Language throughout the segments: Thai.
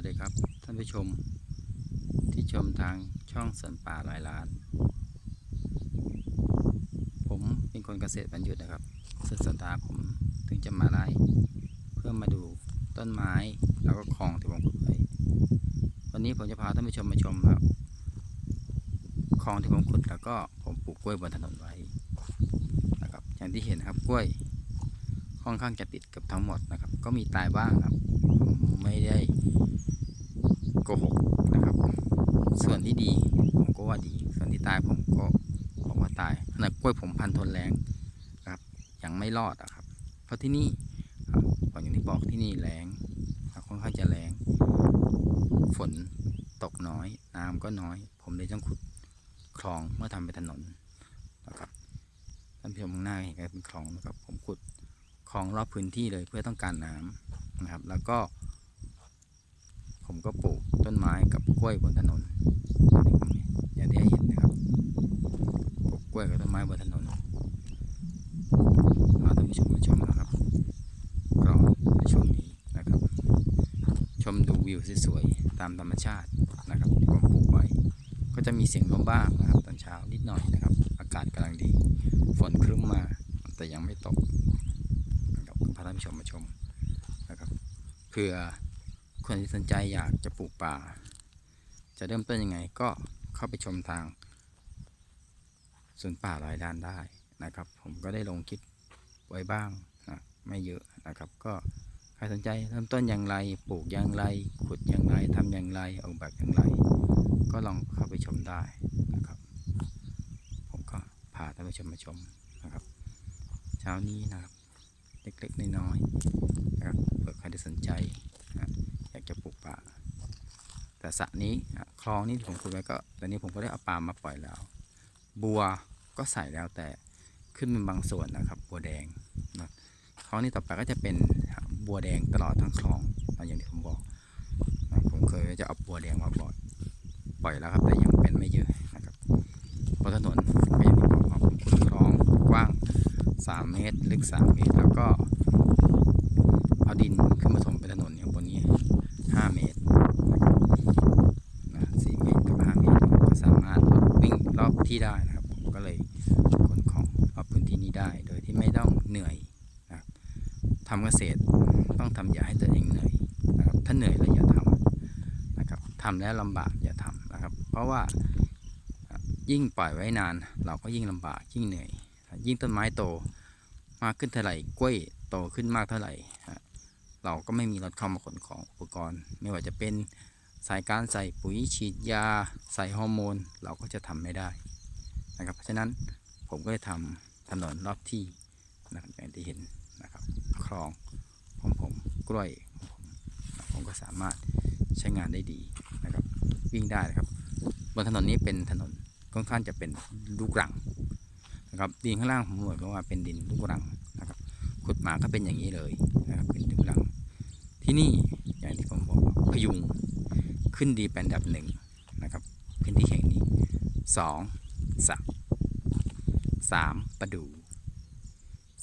วัสดีครับ ท่านผู้ชม ที่ชมทางช่องสวนป่าหลอยล้าน ผมเป็นคนเกษตรบรรยุทธ์นะครับซึ่งสันตาผมถึงจะมาไล่เพื่อมาดูต้นไม้แล้วก็คลองที่ผมขุดไว้วันนี้ผมจะพาท่านผู้ชมมาชมครับคลองที่ผมขุดแล้วก็ผมปลูกกล้วยบนถนนไว้นะครับ อย่างที่เห็นครับกล้วยค่อนข้างจะติดกับทั้งหมดนะครับ ก็มีตายบ้างครับ ไม่ได้ โกหกนะครับ ส่วนที่ดีผมก็ว่าดี ส่วนที่ตายผมก็บอกว่าตายขนาดกล้วยผมพันทนแรงครับยังไม่รอดอะครับ เพราะที่นี่ก่อนอย่างที่บอกที่นี่แรงค่อนข้างจะแรงฝนตกน้อยน้ำก็น้อย ผมเลยต้องขุดคลองเมื่อทำเป็นถนนนะครับท่านผู้ชมข้างหน้าเห็นเป็นคลองนะครับ ผมขุดคลองรอบพื้นที่เลยเพื่อต้องการน้ำนะครับ แล้วก็ ผมก็ปลูก ต้นไม้กับกล้วยบนถนนอย่างที่เห็นนะครับปลูกกล้วยกับต้นไม้บนถนนมาท่านผู้ชมมาชมนะครับก็ในช่วงนี้นะครับ ชมดูวิวสวยๆตามธรรมชาตินะครับผมปลูกไว้ก็จะมีเสียงลมบ้างนะครับตอนเช้านิดหน่อยนะครับ อากาศกำลังดี ฝนครึ้มมาแต่ยังไม่ตกนะครับพาท่านผู้ชมมาชมนะครับเผื่อ คนที่สนใจอยากจะปลูกป่า จะเริ่มต้นยังไงก็เข้าไปชมทางสวนป่าลอยด้านได้นะครับ ผมก็ได้ลงคลิปไว้บ้างนะไม่เยอะนะครับ ก็ใครสนใจเริ่มต้นอย่างไร ปลูกอย่างไร ขุดอย่างไรทำอย่างไรออกแบบอย่างไร ก็ลองเข้าไปชมได้นะครับ ผมก็พาท่านผู้ชมมาชมนะครับ เช้านี้นะครับเล็กๆน้อยๆนะครับเผื่อใครที่สนใจนะอยากจะปลูกป่า แต่สระนี้คลองนี้ผมขุดไว้ก็ตอนนี้ผมก็ได้เอาปลามาปล่อยแล้ว บัวก็ใส่แล้วแต่ขึ้นเป็นบางส่วนนะครับ บัวแดงนะคลองนี้ต่อไปก็จะเป็นบัวแดงตลอดทั้งคลองนอย่างที่ผมบอกนะผมเคยจะเอาบัวแดงมาปล่อยปล่อยแล้วครับ แต่ยังเป็นไม่เยอะนะครับบนถนนก็อย่างที่บอกผมขุดคลองกว้าง 3 เมตร ลึก 3 เมตร แล้วก็เอาดินขึ้นมาถมเป็นถนนอย่างบนนี้ 5 เมตรนะครับนะ4เมตรกับ 5 เมตร ก็สามารถวิ่งรอบที่ได้นะครับ ผมก็เลยขนของรอบพื้นที่นี้ ได้โดยที่ไม่ต้องเหนื่อยนะทำเกษตรต้องทำอย่าให้ตัวเองเหนื่อยนะครับถ้าเหนื่อยแล้วอย่าทำนะครับทำแล้วลำบากอย่าทำนะครับ เพราะว่ายิ่งปล่อยไว้นาน เราก็ยิ่งลำบากยิ่งเหนื่อย ยิ่งต้นไม้โตมากขึ้นเท่าไหร่กล้วยโตขึ้นมากเท่าไหร่เราก็ไม่มีรถเข้ามาขนของอุปกรณ์ ไม่ว่าจะเป็นสายการใส่ปุ๋ยฉีดยา ใส่ฮอร์โมน เราก็จะทำไม่ได้นะครับเพราะฉะนั้นผมก็เลยทำ ถนนรอบที่นะครับอย่างที่เห็นนะครับคลองของผมกล้วยผมผมก็สามารถใช้งานได้ดีนะครับ วิ่งได้นะครับ บนถนนนี้เป็นถนนค่อนข้างจะเป็นลูกรังนะครับดินข้างล่างผมบอกว่าเป็นดินลูกรังนะครับขุดมาก็เป็นอย่างนี้เลยนะครับเป็นลูกรัง ที่นี่อย่างที่ผมบอกพยุงขึ้นดีเป็นอันดับหนึ่งนะครับพื้นที่แห่งนี้สองสักสาม ประดู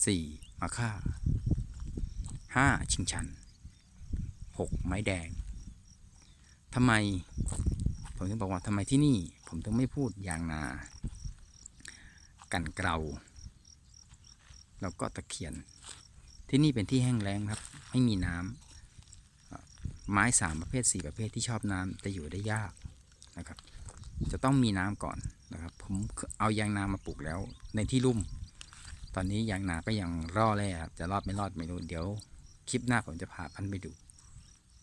สี่มะค่าห้าชิงชันหกไม้แดงทำไม ผมถึงบอกว่าทำไมที่นี่ผมถึงไม่พูดยางนา กันเกลาแล้วก็ตะเคียน ที่นี่เป็นที่แห้งแล้งครับ ไม่มีน้ำไม้สามประเภทสี่ประเภทที่ชอบน้ำจะอยู่ได้ยากนะครับ จะต้องมีน้ำก่อน นะครับผมเอายางนามาปลูกแล้ว ในที่ลุ่ม ตอนนี้ยางนาก็ยังรอดเลยครับจะรอดไม่รอดไม่รู้เดี๋ยวคลิปหน้าผมจะพาพันไปดู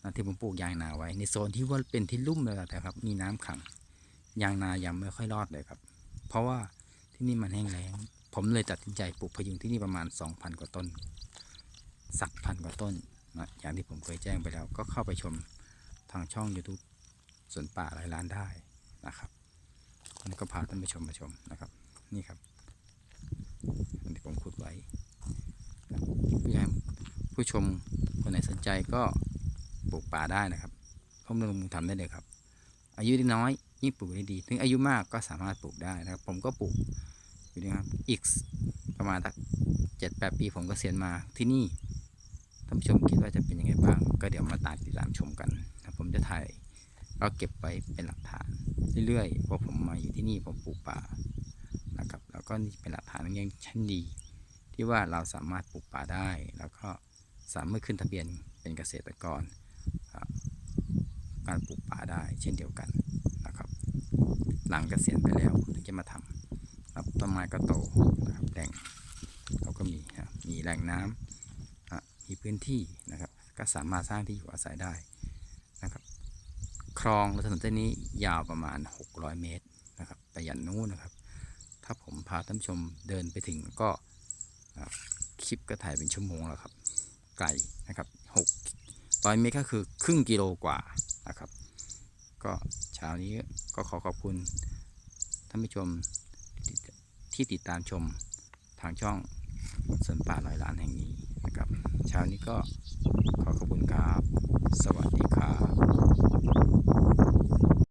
นะที่ผมปลูกยางนาไว้ ในโซนที่ว่าเป็นที่ลุ่มเลยนะครับ มีน้ำขังยางนายังไม่ค่อยรอดเลยครับ เพราะว่าที่นี่มันแห้งแล้ง ผมเลยตัดสินใจปลูกพยุงที่นี่ประมาณ 2,000 กว่าต้น สักพันกว่าต้นนะอย่างที่ผมเคยแจ้งไปแล้ว ก็เข้าไปชมทางช่อง YouTube สวนป่าหลายล้านได้นะครับ นี่ก็พาท่านไปชมมาชมนะครับ นี่ครับอันที่ผมขุดไว้ผู้ชมผู้ชมคนไหนสนใจก็ปลูกป่าได้นะครับร่วมลงมือทำได้เลยครับ อายุน้อยยิ่งปลูกได้ดี ถึงอายุมากก็สามารถปลูกได้นะครับ ผมก็ปลูกอยู่นะครับอีกประมาณสักเจ็ดแปดปีผมก็เสียณมาที่นี่ท่านผู้ชมคิดว่าจะเป็นยังไงบ้าง ก็เดี๋ยวมาตามติดตามชมกันนะผมจะถ่ายก็เก็บไว้เป็นหลักฐาน เรื่อยๆพอผมมาอยู่ที่นี่ผมปลูกป่านะครับ แล้วก็นี่เป็นหลักฐานย่งชั้นดี ที่ว่าเราสามารถปลูกป่าได้ แล้วก็สามารถขึ้นทะเบียนเป็นเกษตรกร การปลูกป่าได้ เช่นเดียวกันนะครับ หลังเกษียณไปแล้วถึงจะมาทำครับต้นไม้ก็โตนะครับแหล่งเราก็มีนะมีแหล่งน้ำมีพื้นที่นะครับ ก็สามารถสร้างที่อยู่อาศัยได้นะครับ คลองและถนนเส้นนี้ยาวประมาณ 600 เมตรนะครับไปยันนู้นนะครับ ถ้าผมพาท่านชมเดินไปถึงก็คลิปก็ถ่ายเป็นชั่วโมงแล้วครับ ไกลนะครับ600 เมตรก็คือครึ่งกิโลกว่านะครับ ก็เช้านี้ก็ขอขอบคุณท่านผู้ชมที่ติดตามชมทางช่องสวนป่าร้อยล้านแห่งนี้นะครับ เช้านี้ก็ขอขอบคุณครับ สวัสดีครับ